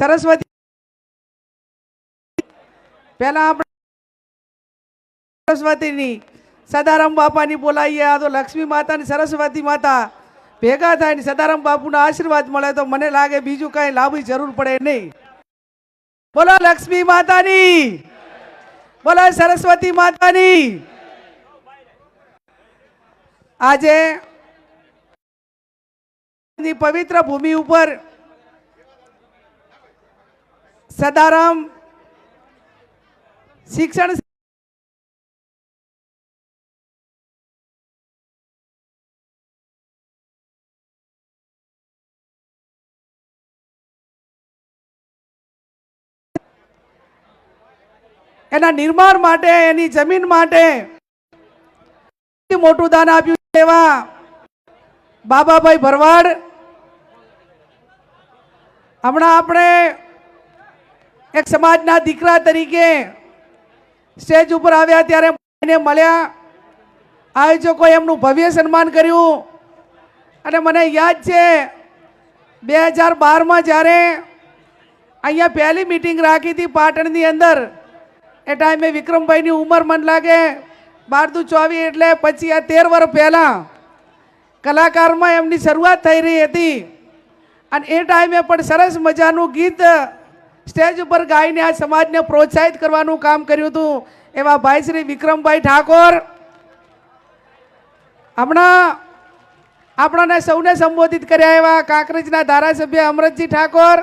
સરસ્વતી. પહેલા આપણે સરસ્વતીની, સદારામ બાપાની બોલાવીએ આ તો લક્ષ્મી માતાની સરસ્વતી માતા. ભેગા થાય ને સદારામ બાપુના આશીર્વાદ મળે તો મને લાગે બીજું કઈ લાભની જરૂર પડે નહીં. બોલો લક્ષ્મી માતાની. બોલો સરસ્વતી માતાની. આજે પવિત્ર ભૂમિ ઉપર સદારામ શિક્ષણ એના નિર્માણ માટે, એની જમીન માટે મોટું દાન આપ્યું એવા બાબાભાઈ ભરવાડ. હમણાં આપણે એક સમાજના દીકરા તરીકે સ્ટેજ ઉપર આવ્યા ત્યારે એને મળ્યા. આયોજકોએ એમનું ભવ્ય સન્માન કર્યું. અને મને યાદ છે, બે હજાર બારમાં જ્યારે અહીંયા પહેલી મિટિંગ રાખી હતી પાટણની અંદર, એ ટાઈમે વિક્રમભાઈની ઉંમર મને લાગે બાર ચોવી એટલે પછી આ તેર વર્ષ પહેલાં કલાકારમાં એમની શરૂઆત થઈ રહી હતી. અને એ ટાઈમે પણ સરસ મજાનું ગીત સ્ટેજ ઉપર ગાઈને આ સમાજને પ્રોત્સાહિત કરવાનું કામ કર્યું હતું. એવા ભાઈ શ્રી વિક્રમભાઈ ઠાકોર. હમણાં આપણાને સૌને સંબોધિત કર્યા એવા કાંકરેજના ધારાસભ્ય અમરતજી ઠાકોર,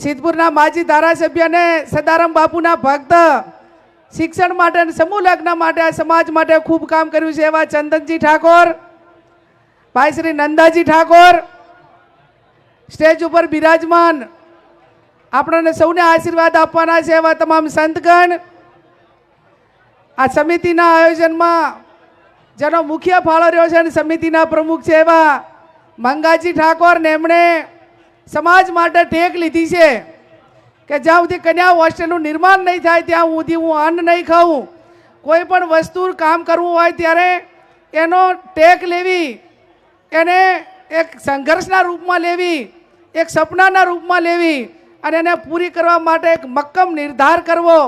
સિદ્ધપુરના માજી ધારાસભ્ય અને સદારામ બાપુના ભક્ત. શિક્ષણ માટે સમૂહ લગ્ન માટે આ સમાજ માટે ખૂબ કામ કર્યું છે એવા ચંદનજી ઠાકોર, ભાઈ શ્રી નંદાજી ઠાકોર. સ્ટેજ ઉપર બિરાજમાન આપણને સૌને આશીર્વાદ આપવાના છે એવા તમામ સંતગણ. આ સમિતિના આયોજનમાં જેનો મુખ્ય ફાળો રહ્યો છે અને સમિતિના પ્રમુખ છે એવા મંગાજી ઠાકોરને એમણે સમાજ માટે ટેક લીધી છે કે જ્યાં સુધી કન્યા હોસ્ટેલનું નિર્માણ નહીં થાય ત્યાં સુધી હું અન્ન નહીં ખાઉં. કોઈ પણ વસ્તુ કામ કરવું હોય ત્યારે એનો ટેક લેવી, એને એક સંઘર્ષના રૂપમાં લેવી, એક સપનાના રૂપમાં લેવી અને એને પૂરી કરવા માટે એક મક્કમ નિર્ધાર કરવો.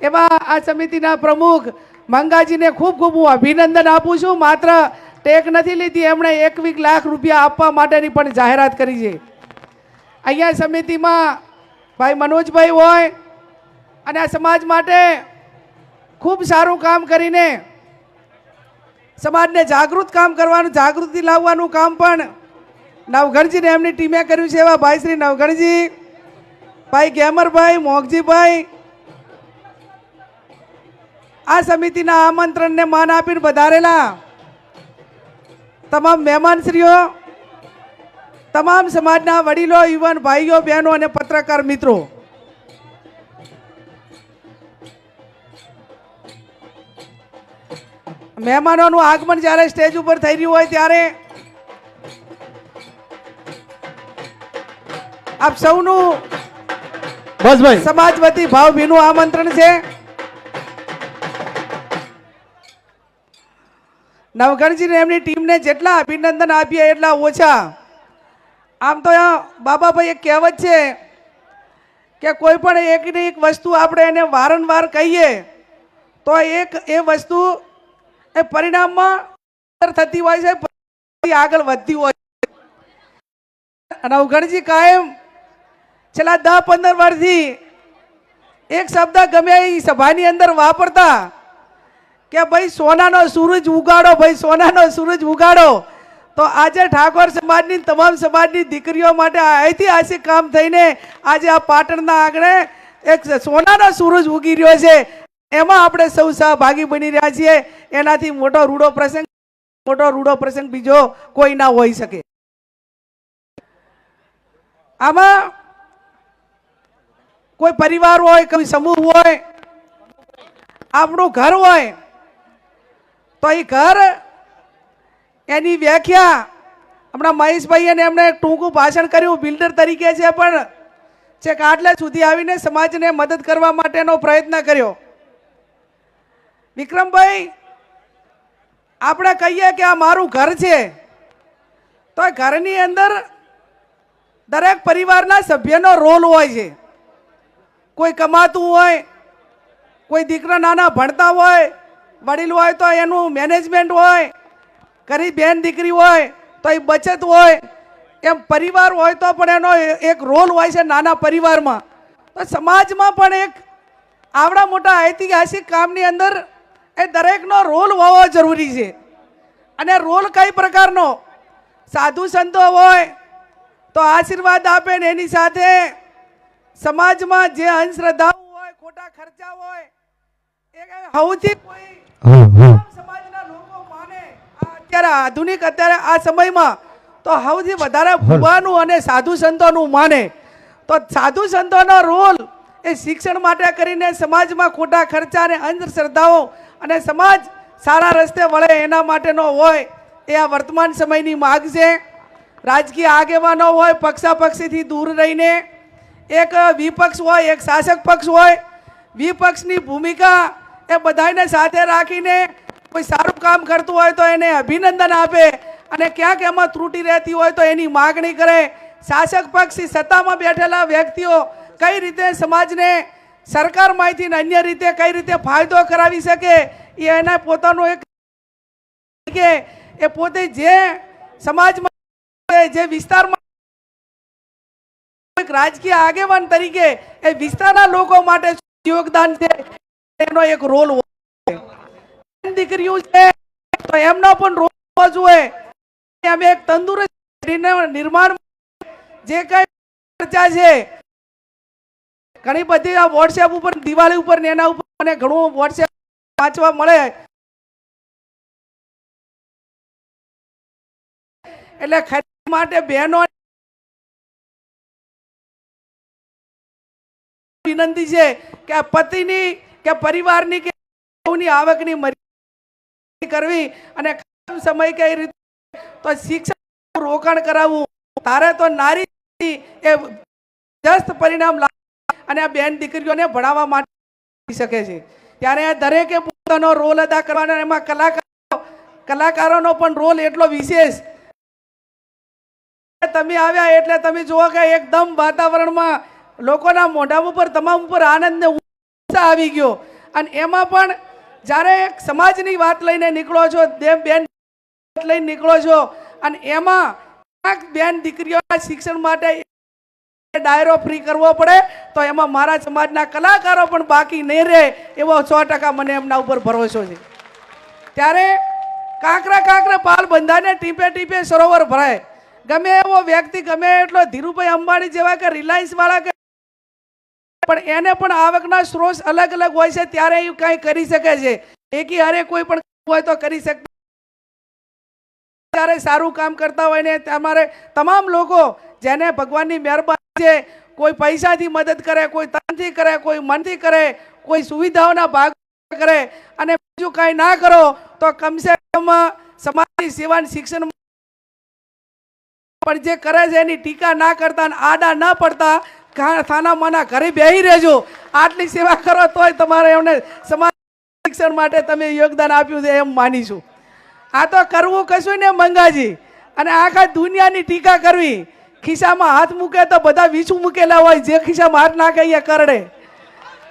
એવા આ સમિતિના પ્રમુખ મંગાજીને ખૂબ ખૂબ હું અભિનંદન આપું છું. માત્ર ટેક નથી લીધી, એમણે એકવીસ લાખ રૂપિયા આપવા માટેની પણ જાહેરાત કરી છે. અહીંયા સમિતિમાં ભાઈ મનોજભાઈ હોય અને આ સમાજ માટે ખૂબ સારું કામ કરીને સમાજને જાગૃત કામ કરવાનું, જાગૃતિ લાવવાનું કામ પણ નવઘણજીને એમની ટીમે કર્યું છે એવા ભાઈ શ્રી નવઘણજી ભાઈ ગેમરભાઈ, મોગજીભાઈ. આ સમિતિના આમંત્રણને માન આપીને વધારેલા તમામ મહેમાનશ્રીઓ, તમામ સમાજના વડીલો, યુવાન ભાઈઓ, બહેનો અને પત્રકાર મિત્રો. મહેમાનોનું આગમન જ્યારે સ્ટેજ ઉપર થઈ રહ્યું હોય ત્યારે આપ સૌનું બસ ભાઈ. સમાજ વતી ભાવભીનું આમંત્રણ છે. નવગણજીને એમની ટીમને જેટલા અભિનંદન આપ્યા એટલા ઓછા. આમ તો બાબાભાઈ એક કહેવત છે કે કોઈ પણ એક ને એક વસ્તુ આપણે એને વારંવાર કહીએ, તો એક એ વસ્તુ એ પરિણામમાં થતી હોય છે આગળ વધતી હોય છે. નવગણજી કાયમ છેલ્લા દસ પંદર વર્ષથી એક શબ્દ ગમે એ સભાની અંદર વાપરતા કે ભાઈ સોનાનો સૂરજ ઉગાડો, ભાઈ સોનાનો સૂરજ ઉગાડો. તો આજે ઠાકોર સમાજની, તમામ સમાજની દીકરીઓ માટે ઐતિહાસિક કામ થઈને આજે આ પાટણના આંગણે એક સોનાનો સૂરજ ઉગી રહ્યો છે. એમાં આપણે સૌ સહભાગી બની રહ્યા છીએ. એનાથી મોટો રૂડો પ્રસંગ, મોટો રૂડો પ્રસંગ બીજો કોઈ ના હોઈ શકે. આમાં કોઈ પરિવાર હોય, કોઈ સમૂહ હોય, આપણું ઘર હોય, તો એ ઘર એની વ્યાખ્યા હમણાં મહેશભાઈ અને એમણે ટૂંકું ભાષણ કર્યું, બિલ્ડર તરીકે છે પણ છેક આટલે સુધી આવીને સમાજને મદદ કરવા માટેનો પ્રયત્ન કર્યો. વિક્રમભાઈ, આપણે કહીએ કે આ મારું ઘર છે, તો ઘરની અંદર દરેક પરિવારના સભ્યનો રોલ હોય છે. કોઈ કમાતું હોય, કોઈ દીકરા નાના ભણતા હોય, વડીલ હોય તો એનું મેનેજમેન્ટ હોય કરી બેન દીકરી હોય તો એ બચત હોય, એમ પરિવાર હોય તો પણ એનો એક રોલ હોય છે નાના પરિવારમાં. તો સમાજમાં પણ એક આવડા મોટા ઐતિહાસિક કામની અંદર એ દરેકનો રોલ હોવો જરૂરી છે. અને રોલ કઈ પ્રકારનો? સાધુ સંતો હોય તો આશીર્વાદ આપે ને એની સાથે સમાજમાં જે અંધશ્રદ્ધાઓ હોય ખોટા ખર્ચા હોય એ સૌથી કોઈ સમાજના લોકો માને. અત્યારે આધુનિક અત્યારે આ સમયમાં તો સૌથી વધારે ભુવાનું અને સાધુ સંતોનું માને. તો સાધુ સંતોનો રોલ એ શિક્ષણ માટે કરીને સમાજમાં ખોટા ખર્ચા અને અંધશ્રદ્ધાઓ અને સમાજ સારા રસ્તે વળે એના માટેનો હોય એ આ વર્તમાન સમયની માગ છે. રાજકીય આગેવાનો હોય પક્ષાપક્ષીથી દૂર રહીને એક વિપક્ષ હોય, એક શાસક પક્ષ હોય, વિપક્ષની ભૂમિકા એ બધાને સાથે રાખીને કોઈ સારું કામ કરતું હોય તો એને અભિનંદન આપે અને ક્યાંક એમાં ત્રુટિ રહેતી હોય તો એની માગણી કરે. શાસક પક્ષી સત્તામાં બેઠેલા વ્યક્તિઓ કઈ રીતે સમાજને સરકારમાંથી ને અન્ય રીતે કઈ રીતે ફાયદો કરાવી શકે, એ એના પોતાનો એક કે એ પોતે જે સમાજમાં જે વિસ્તારમાં એક રાજકીય આગેવાન તરીકે એ વિસ્તારના લોકો માટે યોગદાન છે? એનો એક રોલ દીકરીઓ છે, તો એમનો પણ રોલ હોવો જોઈએ. અમે એક તંદુરસ્ત નિર્માણ જે કઈ ચર્ચા છે, ઘણી બધી આ વોટ્સએપ ઉપર, દિવાળી ઉપર ને એના ઉપર મને ઘણું વોટ્સએપ વાંચવા મળે. એટલે ખરી માટે બહેનો વિનંતી છે કે પતિની, કે પરિવારની, કે આવકની મર્યાદા કરવી અને સમય કઈ રીતે તો શિક્ષણ રોકાણ કરાવવું. તારે તો નારી એ જસ્ત પરિણામ અને આ બેન દીકરીઓને ભણાવવા માટે શકે છે. ત્યારે આ દરેકે પોતાનો રોલ અદા કરવાનો એમાં કલાકારો કલાકારોનો પણ રોલ એટલો વિશેષ. તમે આવ્યા એટલે તમે જુઓ કે એકદમ વાતાવરણમાં લોકોના મોઢા ઉપર, તમામ ઉપર આનંદ ને ઉત્સાહ આવી ગયો. અને એમાં પણ જ્યારે એક સમાજની વાત લઈને નીકળો છો, દેવ બેન લઈને નીકળો છો, અને એમાં બેન દીકરીઓના શિક્ષણ માટે ડાયરો ફ્રી કરવો પડે, તો એમાં મારા સમાજના કલાકારો પણ બાકી નહીં રહે, એવો સો ટકા મને એમના ઉપર ભરોસો છે. ત્યારે કાંકરા કાંકરા પાલ બંધાને ટીપે ટીપે સરોવર ભરાય. ગમે એવો વ્યક્તિ ગમે એટલો ધીરુભાઈ અંબાણી જેવા કે રિલાયન્સ વાળા કે પણ એને પણ આવકના સ્ત્રોત અલગ અલગ હોય છે, ત્યારે એ કંઈ કરી શકે છે. એકી હારે કોઈ પણ હોય તો કરી શકતા ત્યારે સારું કામ કરતા હોય ને તમારે તમામ લોકો જેને ભગવાનની મહેરબાની છે, કોઈ પૈસાથી મદદ કરે, કોઈ તનથી કરે, કોઈ મનથી કરે, કોઈ સુવિધાઓના ભાગ કરે અને બીજું કાંઈ ના કરો, તો કમસે કમ સમાજની સેવાની શિક્ષણ પણ જે કરે છે એની ટીકા ના કરતા આડા ના પડતા ઘા- થાનામાંના ઘરે બેહી રહેજો. આટલી સેવા કરો તોય તમારે એમને સમાજ શિક્ષણ માટે તમે યોગદાન આપ્યું છે એમ માનીશું. આ તો કરવું કશું ને મંગાજી. અને આખા દુનિયાની ટીકા કરવી. ખિસ્સામાં હાથ મૂકે તો બધા વીછું મૂકેલા હોય, જે ખિસ્સામાં હાથ નાખે અહીંયા કરડે.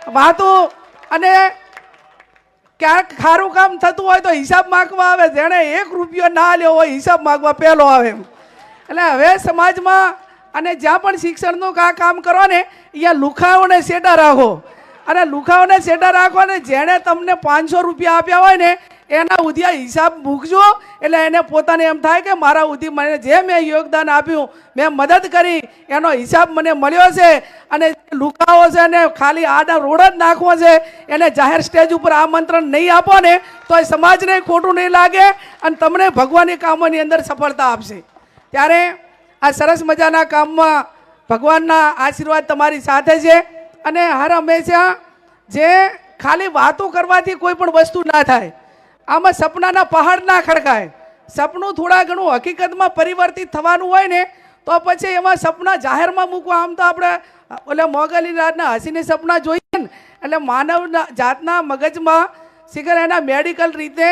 વાતો અને ક્યાંક ખારું કામ થતું હોય તો હિસાબ માગવા આવે. જેણે એક રૂપિયો ના લ્યો હોય, હિસાબ માગવા પહેલો આવે એમ. એટલે હવે સમાજમાં અને જ્યાં પણ શિક્ષણનું આ કામ કરો ને, અહીંયા લુખાઓને સેટા રાખો. અને લુખાઓને સેટા રાખો અને જેણે તમને પાંચસો રૂપિયા આપ્યા હોય ને, એના ઉધિયા હિસાબ મૂકજો. એટલે એને પોતાને એમ થાય કે મારા ઉધી મને જે મેં યોગદાન આપ્યું, મેં મદદ કરી, એનો હિસાબ મને મળ્યો છે. અને લુકાવો છે ને, ખાલી આડા રોડ જ નાખવો છે, એને જાહેર સ્ટેજ ઉપર આમંત્રણ નહીં આપો ને તો એ સમાજને ખોટું નહીં લાગે અને તમને ભગવાનની કામોની અંદર સફળતા આપશે. ત્યારે આ સરસ મજાના કામમાં ભગવાનના આશીર્વાદ તમારી સાથે છે. અને હર હંમેશા જે ખાલી વાતો કરવાથી કોઈ પણ વસ્તુ ના થાય, આમાં સપનાના પહાડ ના ખડકાય. સપનું થોડા ઘણું હકીકતમાં પરિવર્તિત થવાનું હોય ને, તો પછી એમાં સપના જાહેરમાં મૂકવા. આમ તો આપણે, એટલે મોગલી રાતના હસીને સપના જોઈએ ને, એટલે માનવ જાતના મગજમાં શિખર એના મેડિકલ રીતે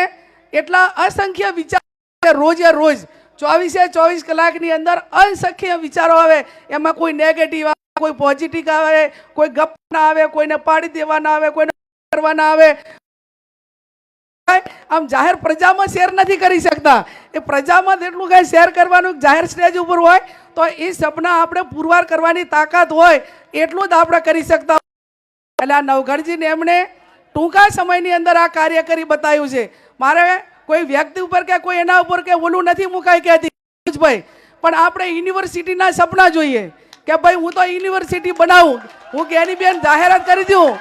એટલા અસંખ્ય વિચાર રોજે રોજ. ચોવીસે ચોવીસ કલાકની અંદર અસંખ્ય વિચારો આવે. એમાં કોઈ નેગેટિવ આવે, કોઈ પોઝિટિવ આવે, કોઈ ગપ ના આવે, કોઈને પાડી દેવાના આવે, કોઈને કરવાના આવે. આમ જાહેર પ્રજામાં શેર નથી કરી શકતા. એ પ્રજામાં જેટલું કાંઈ શેર કરવાનું જાહેર સ્ટેજ ઉપર હોય, તો એ સપના આપણે પુરવાર કરવાની તાકાત હોય, એટલું જ આપણે કરી શકતા એટલે આ નવઘણજીને એમણે ટૂંકા સમયની અંદર આ કાર્ય કરી બતાવ્યું છે. મારે કોઈ વ્યક્તિ ઉપર કે કોઈ એના ઉપર કે ઓલું નથી મુકાઈ કહેતી. ભાઈ પણ આપણે યુનિવર્સિટીના સપના જોઈએ કે ભાઈ હું તો યુનિવર્સિટી બનાવું. હું જ્ઞાનીબેન જાહેરાત કરી દઉં.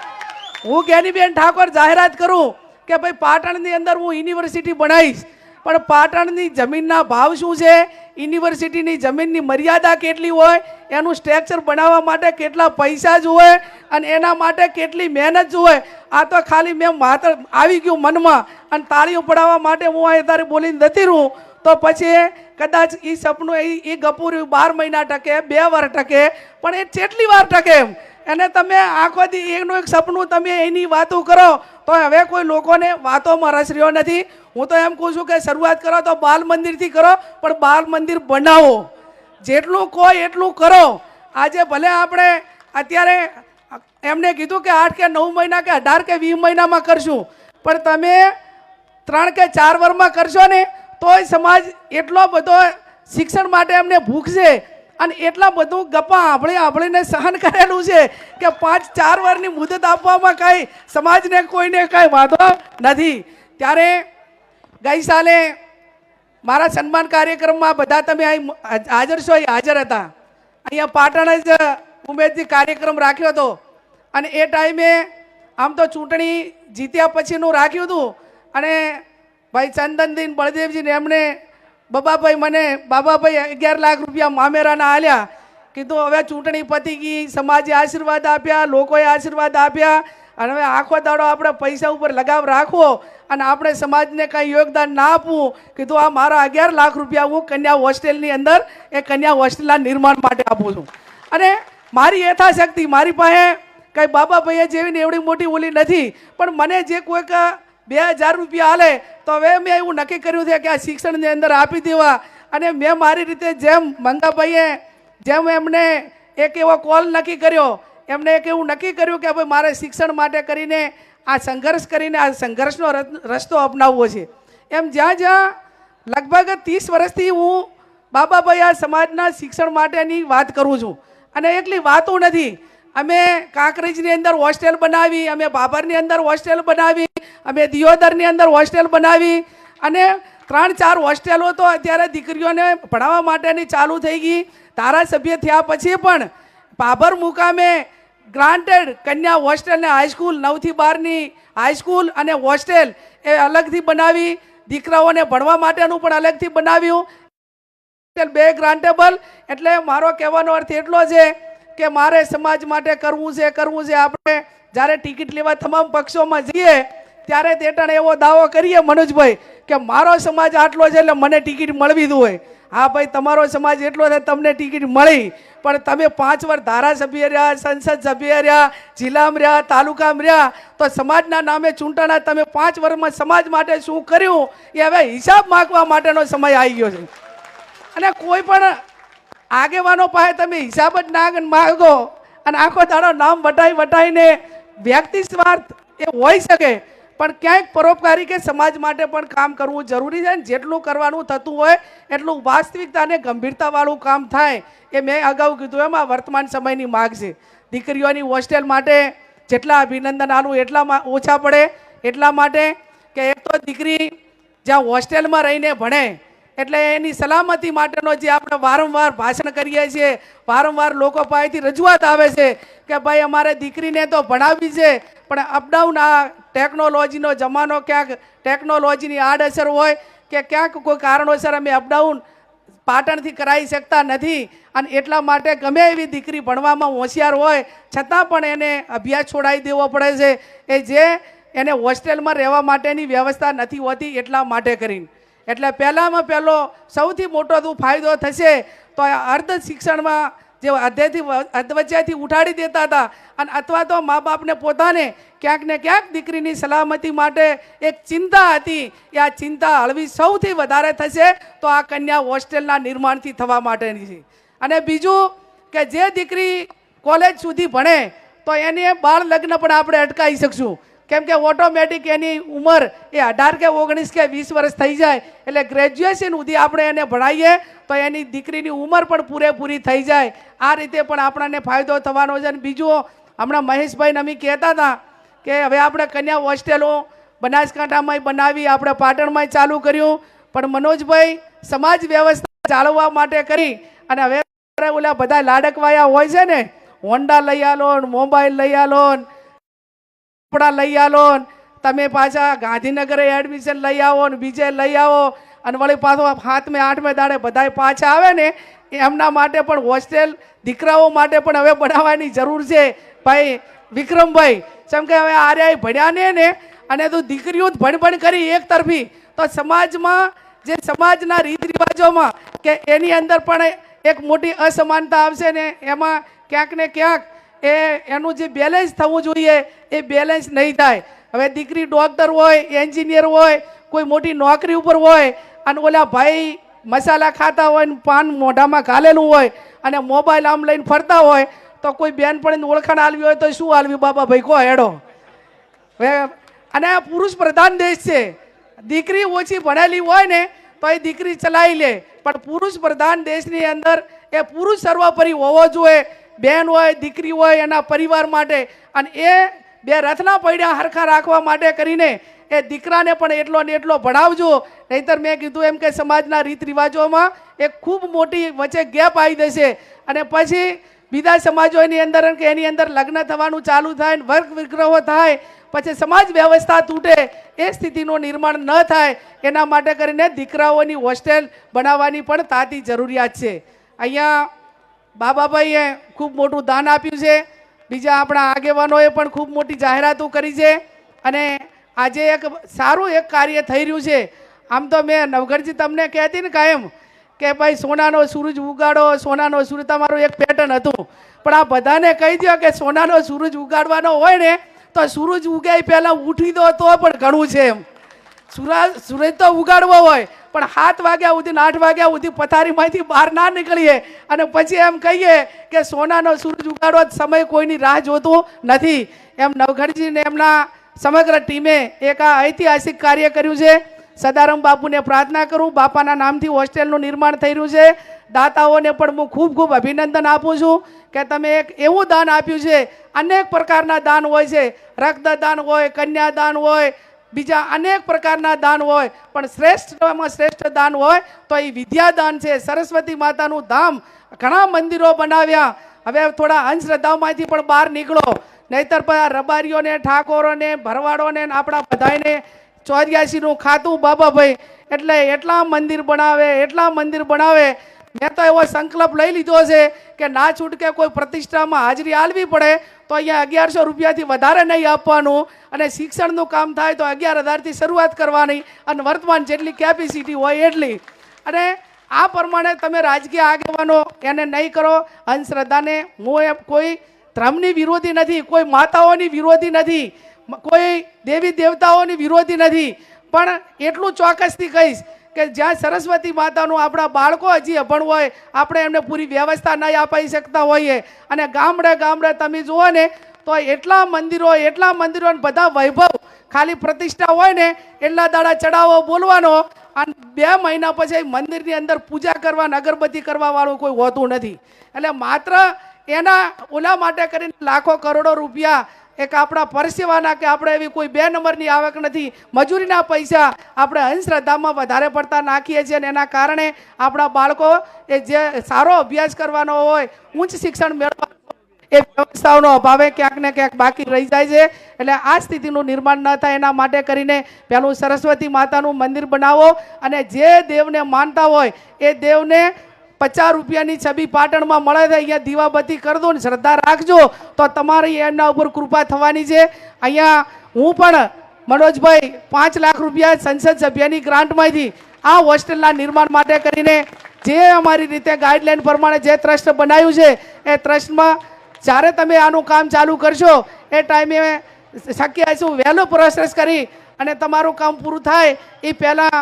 હું જ્ઞાનીબેન ઠાકોર જાહેરાત કરું કે ભાઈ પાટણની અંદર હું યુનિવર્સિટી બનાવીશ. પણ પાટણની જમીનના ભાવ શું છે? યુનિવર્સિટીની જમીનની મર્યાદા કેટલી હોય, એનું સ્ટ્રક્ચર બનાવવા માટે કેટલા પૈસા જુએ અને એના માટે કેટલી મહેનત જુએ આ તો ખાલી મેં માત્ર આવી ગયું મનમાં અને તાળીઓ પડાવવા માટે હું આ તારે બોલીને જતી રહું. તો પછી કદાચ એ સપનું એ એ ગપુર્યું બાર મહિના ટકે, બે વાર ટકે, પણ એ કેટલી વાર ટકે એમ. એને તમે આખો દી એકનું એક સપનું તમે એની વાતો કરો, તો હવે કોઈ લોકોને વાતોમાં રસ રહ્યો નથી. હું તો એમ કહું છું કે શરૂઆત કરો તો બાલ મંદિરથી કરો, પણ બાલ મંદિર બનાવો. જેટલું કહો એટલું કરો. આજે ભલે આપણે અત્યારે એમને કીધું કે આઠ કે નવ મહિના કે અઢાર કે વીસ મહિનામાં કરશું, પણ તમે ત્રણ કે ચાર વર્ષમાં કરશો ને, તોય સમાજ એટલો બધો શિક્ષણ માટે એમને ભૂખશે અને એટલા બધું ગપ્પા આંભળી આંભળીને સહન કરેલું છે કે પાંચ, ચાર વારની મુદત આપવામાં કાંઈ સમાજને કોઈને કાંઈ વાંધો નથી. ત્યારે ગઈ સાલે મારા સન્માન કાર્યક્રમમાં બધા તમે અહીં હાજર છો, એ હાજર હતા. અહીંયા પાટણ જ ઉમેદજી કાર્યક્રમ રાખ્યો હતો. અને એ ટાઈમે આમ તો ચૂંટણી જીત્યા પછીનું રાખ્યું હતું. અને ભાઈ ચંદનદીન બળદેવજીને એમણે બબાભાઈ મને, બાબાભાઈ અગિયાર લાખ રૂપિયા મામેરાના આલ્યા. કીધું, હવે ચૂંટણી પતી ગઈ, સમાજે આશીર્વાદ આપ્યા, લોકોએ આશીર્વાદ આપ્યા. અને હવે આખો દાડો આપણે પૈસા ઉપર લગાવ રાખવો અને આપણે સમાજને કાંઈ યોગદાન ના આપવું કીધું આ મારા અગિયાર લાખ રૂપિયા હું કન્યા હોસ્ટેલની અંદર એ કન્યા હોસ્ટેલના નિર્માણ માટે આપું છું. અને મારી યથાશક્તિ, મારી પાસે કંઈ બાબા ભાઈએ જેવીને એવડી મોટી ઓલી નથી, પણ મને જે કોઈક બે હજાર રૂપિયા હાલે તો હવે મેં એવું નક્કી કર્યું છે કે આ શિક્ષણની અંદર આપી દેવા. અને મેં મારી રીતે જેમ મંગાભાઈએ, જેમ એમને એક એવો કોલ નક્કી કર્યો એમને એક એવું નક્કી કર્યું કે ભાઈ મારે શિક્ષણ માટે કરીને આ સંઘર્ષ કરીને આ સંઘર્ષનો રસ્તો અપનાવવો છે. એમ જ્યાં જ્યાં લગભગ ત્રીસ વર્ષથી હું બાબાભાઈ આ સમાજના શિક્ષણ માટેની વાત કરું છું. અને એકલી વાતો નથી. અમે કાંકરેજની અંદર હોસ્ટેલ બનાવી, અમે બાબરની અંદર હોસ્ટેલ બનાવી, અમે દિયોદરની અંદર હોસ્ટેલ બનાવી અને ત્રણ ચાર હોસ્ટેલો તો અત્યારે દીકરીઓને ભણાવવા માટેની ચાલુ થઈ ગઈ. ધારાસભ્ય થયા પછી પણ બાબર મુકામે ગ્રાન્ટેડ કન્યા હોસ્ટેલ ને હાઈસ્કૂલ નવથી બારની હાઈસ્કૂલ અને હોસ્ટેલ એ અલગથી બનાવી દીકરાઓને ભણવા માટેનું પણ અલગથી બનાવ્યું. બે ગ્રાન્ટેબલ, એટલે મારો કહેવાનો અર્થ એટલો છે કે મારે સમાજ માટે કરવું છે કરવું છે. આપણે જ્યારે ટિકિટ લેવા તમામ પક્ષોમાં જઈએ, ત્યારે તેટણ એવો દાવો કરીએ મનોજભાઈ કે મારો સમાજ આટલો છે એટલે મને ટિકિટ મળવી હોય. હા ભાઈ, તમારો સમાજ એટલો છે, તમને ટિકિટ મળી. પણ તમે પાંચ વાર ધારાસભ્ય રહ્યા, સંસદ સભ્ય રહ્યા, જિલ્લામાં રહ્યા, તાલુકામાં રહ્યા, તો સમાજના નામે ચૂંટણા તમે પાંચ વર્ષમાં સમાજ માટે શું કર્યું? એ હવે હિસાબ માગવા માટેનો સમય આવી ગયો છે. અને કોઈ પણ આગેવાનો પાસે તમે હિસાબ જ ના માગો અને આખો દાડો નામ વટાઈ વટાઈને વ્યક્તિ સ્વાર્થ એ હોઈ શકે. પણ ક્યાંક પરોપકારી કે સમાજ માટે પણ કામ કરવું જરૂરી છે ને જેટલું કરવાનું થતું હોય એટલું વાસ્તવિકતા અને ગંભીરતાવાળું કામ થાય એ મેં અગાઉ કીધું એમાં વર્તમાન સમયની માગ છે. દીકરીઓની હોસ્ટેલ માટે જેટલા અભિનંદન આલું એટલા ઓછા પડે. એટલા માટે કે એક તો દીકરી જ્યાં હોસ્ટેલમાં રહીને ભણે એટલે એની સલામતી માટેનો જે આપણે વારંવાર ભાષણ કરીએ છીએ, વારંવાર લોકો પાસેથી રજૂઆત આવે છે કે ભાઈ અમારે દીકરીને તો ભણાવવી છે, પણ અપડાઉન આ ટેકનોલોજીનો જમાનો ક્યાંક ટેકનોલોજીની આડઅસર હોય કે ક્યાંક કોઈ કારણોસર અમે અપડાઉન પાટણથી કરાવી શકતા નથી અને એટલા માટે ગમે એવી દીકરી ભણવામાં હોશિયાર હોય, છતાં પણ એને અભ્યાસ છોડાવી દેવો પડે છે. એ જે એને હોસ્ટેલમાં રહેવા માટેની વ્યવસ્થા નથી હોતી એટલા માટે કરીને. એટલે પહેલામાં પહેલો સૌથી મોટો ફાયદો થશે તો અર્ધ શિક્ષણમાં જે અધ્યયથી અધવચ્ચેથી ઉઠાડી દેતા હતા. અને અથવા તો મા બાપને પોતાને ક્યાંક ને ક્યાંક દીકરીની સલામતી માટે એક ચિંતા હતી એ આ ચિંતા હળવી સૌથી વધારે થશે તો આ કન્યા હોસ્ટેલના નિર્માણથી થવા માટેની છે. અને બીજું કે જે દીકરી કોલેજ સુધી ભણે તો એને બાળ લગ્ન પણ આપણે અટકાવી શકશું. કેમ કે ઓટોમેટિક એની ઉંમર એ અઢાર કે ઓગણીસ કે વીસ વર્ષ થઈ જાય, એટલે ગ્રેજ્યુએશન સુધી આપણે એને ભણાવીએ તો એની દીકરીની ઉંમર પણ પૂરેપૂરી થઈ જાય. આ રીતે પણ આપણને ફાયદો થવાનો છે. અને બીજું, હમણાં મહેશભાઈ નમી કહેતા હતા કે હવે આપણે કન્યા હોસ્ટેલો બનાસકાંઠામાં બનાવી, આપણે પાટણમાં ચાલુ કર્યું. પણ મનોજભાઈ, સમાજ વ્યવસ્થા જાળવવા માટે કરી. અને હવે ઓલા બધા લાડકવાયા હોય છે ને, હોન્ડા લઈ આલો, મોબાઈલ લઈ આલો ને કપડાં લઈ આલો તમે પાછા ગાંધીનગરે એડમિશન લઈ આવો ને બીજે લઈ આવો. અને વળી પાછો હાથમે આઠમે દાડે બધાય પાછા આવે ને એમના માટે પણ હોસ્ટેલ દીકરાઓ માટે પણ હવે બનાવવાની જરૂર છે. ભાઈ, વિક્રમભાઈ, જેમ કે હવે આર્યાએ ભણ્યા ને અને તું દીકરીઓ જ ભણ ભણ કરી એક તરફી. તો સમાજમાં, જે સમાજના રીત રિવાજોમાં કે એની અંદર પણ એક મોટી અસમાનતા આવશે ને, એમાં ક્યાંક ને ક્યાંક એ, એનું જે બેલેન્સ થવું જોઈએ, એ બેલેન્સ નહીં થાય. હવે દીકરી ડોક્ટર હોય એન્જિનિયર હોય, કોઈ મોટી નોકરી ઉપર હોય, અને ઓલા ભાઈ મસાલા ખાતા હોય, ને પાન મોઢામાં ઘાલેલું હોય, અને મોબાઈલ આમ લઈને ફરતા હોય, તો કોઈ બેન પણ ઓળખાણ આલવી હોય તો શું આલવી બાબા ભાઈ કો હેડો. અને આ પુરુષ પ્રધાન દેશ છે. દીકરી ઓછી ભણેલી હોય ને, તો એ દીકરી ચલાવી લે. પણ પુરુષ પ્રધાન દેશની અંદર એ પુરુષ સર્વોપરી હોવો જોઈએ. બેન હોય, દીકરી હોય, એના પરિવાર માટે અને એ બે રથના પૈડા હરખા રાખવા માટે કરીને એ દીકરાને પણ એટલો ને એટલો ભણાવજો. નહીતર મેં કીધું એમ કે સમાજના રીત રિવાજોમાં એ ખૂબ મોટી વચ્ચે ગેપ આવી જશે. અને પછી બીજા સમાજોની અંદર કે એની અંદર લગ્ન થવાનું ચાલુ થાય ને વર્ગ વિગ્રહો થાય, પછી સમાજ વ્યવસ્થા તૂટે, એ સ્થિતિનું નિર્માણ ન થાય, એના માટે કરીને દીકરાઓની હોસ્ટેલ બનાવવાની પણ તાતી જરૂરિયાત છે. અહીંયા બાબાભાઈએ ખૂબ મોટું દાન આપ્યું છે. બીજા આપણા આગેવાનોએ પણ ખૂબ મોટી જાહેરાતો કરી છે. અને આજે એક સારું એક કાર્ય થઈ રહ્યું છે. આમ તો મેં નવઘરજી તમને કહેતી ને કાયમ કે ભાઈ, સોનાનો સૂરજ ઉગાડો, સોનાનો સૂરજ, તમારું એક પેટર્ન હતું. પણ આ બધાને કહી દો કે સોનાનો સૂરજ ઉગાડવાનો હોય ને, તો સૂરજ ઉગાય પહેલાં ઉઠી દો તો પણ ઘણું છે એમ. સૂરજ સૂરજ તો ઉગાડવો હોય, પણ સાત વાગ્યા સુધી આઠ વાગ્યા સુધી પથારીમાંથી બહાર ના નીકળીએ. અને પછી એમ કહીએ કે સોનાનો સૂરજ ઉગાડો સમય કોઈની રાહ જોતું નથી. એમ નવઘરજીને એમના સમગ્ર ટીમે એક આ ઐતિહાસિક કાર્ય કર્યું છે. સદારામ બાપુને પ્રાર્થના કરું, બાપાના નામથી હોસ્ટેલનું નિર્માણ થઈ રહ્યું છે. દાતાઓને પણ હું ખૂબ ખૂબ અભિનંદન આપું છું કે તમે એક એવું દાન આપ્યું છે. અનેક પ્રકારના દાન હોય છે. રક્તદાન હોય, કન્યાદાન હોય બીજા અનેક પ્રકારના દાન હોય, પણ શ્રેષ્ઠમાં શ્રેષ્ઠ દાન હોય, તો એ વિદ્યાદાન છે. સરસ્વતી માતાનું ધામ ઘણા મંદિરો બનાવ્યા. હવે થોડા અંધશ્રદ્ધાઓમાંથી પણ બહાર નીકળો. નહીતર રબારીઓને, ઠાકોરોને, ભરવાડોને આપણા બધાને ચોર્યાસીનું ખાતું બાબાભાઈ એટલે એટલા મંદિર બનાવે, એટલા મંદિર બનાવે. મેં તો એવો સંકલ્પ લઈ લીધો છે કે ના છૂટકે કોઈ પ્રતિષ્ઠામાં હાજરી આલવી પડે તો અહીંયા અગિયારસો રૂપિયાથી વધારે નહીં આપવાનું અને શિક્ષણનું કામ થાય તો અગિયાર હજારથી શરૂઆત કરવાની અને વર્તમાન જેટલી કેપેસિટી હોય એટલી. અને આ પ્રમાણે તમે રાજકીય આગેવાનો એને નહીં કરો. અંધશ્રદ્ધાને હું એમ કોઈ ધર્મની વિરોધી નથી, કોઈ માતાઓની વિરોધી નથી, કોઈ દેવી દેવતાઓની વિરોધી નથી. પણ એટલું ચોક્કસથી કહીશ કે જ્યાં સરસ્વતી માતાનું આપણા બાળકો હજી અભણ હોય, આપણે એમને પૂરી વ્યવસ્થા નહીં અપાઈ શકતા હોઈએ. અને ગામડે ગામડે તમે જુઓ ને, તો એટલા મંદિરો એટલા મંદિરો બધા વૈભવ ખાલી પ્રતિષ્ઠા હોય ને, એટલા દાડા ચડાવો બોલવાનો અને બે મહિના પછી મંદિરની અંદર પૂજા કરવા અગરબત્તી કરવા વાળું કોઈ હોતું નથી. એટલે માત્ર એના ઓલા માટે કરીને લાખો કરોડો રૂપિયા એક આપણા પરસેવાના કે આપણે એવી કોઈ બે નંબરની આવક નથી. મજૂરીના પૈસા આપણે અંધશ્રદ્ધામાં વધારે પડતા નાખીએ છીએ અને એના કારણે આપણા બાળકો એ જે સારો અભ્યાસ કરવાનો હોય, ઉચ્ચ શિક્ષણ મેળવવા એ વ્યવસ્થાઓનો અભાવે ક્યાંક ને ક્યાંક બાકી રહી જાય છે. એટલે આ સ્થિતિનું નિર્માણ ન થાય એના માટે કરીને પહેલું સરસ્વતી માતાનું મંદિર બનાવો અને જે દેવને માનતા હોય એ દેવને પચાસ રૂપિયાની છબી પાટણમાં મળે છે. અહીંયા દીવાબત્તી કરી દો ને શ્રદ્ધા રાખજો. તો તમારી એમના ઉપર કૃપા થવાની છે. અહીંયા હું પણ મનોજભાઈ પાંચ લાખ રૂપિયા સંસદ સભ્યની ગ્રાન્ટમાંથી આ હોસ્ટેલના નિર્માણ માટે કરીને જે અમારી રીતે ગાઈડલાઈન પ્રમાણે જે ટ્રસ્ટ બનાવ્યું છે, એ ટ્રસ્ટમાં જ્યારે તમે આનું કામ ચાલુ કરશો, એ ટાઈમે શક્ય હશે વહેલો પ્રોસેસ કરી અને તમારું કામ પૂરું થાય. એ પહેલાં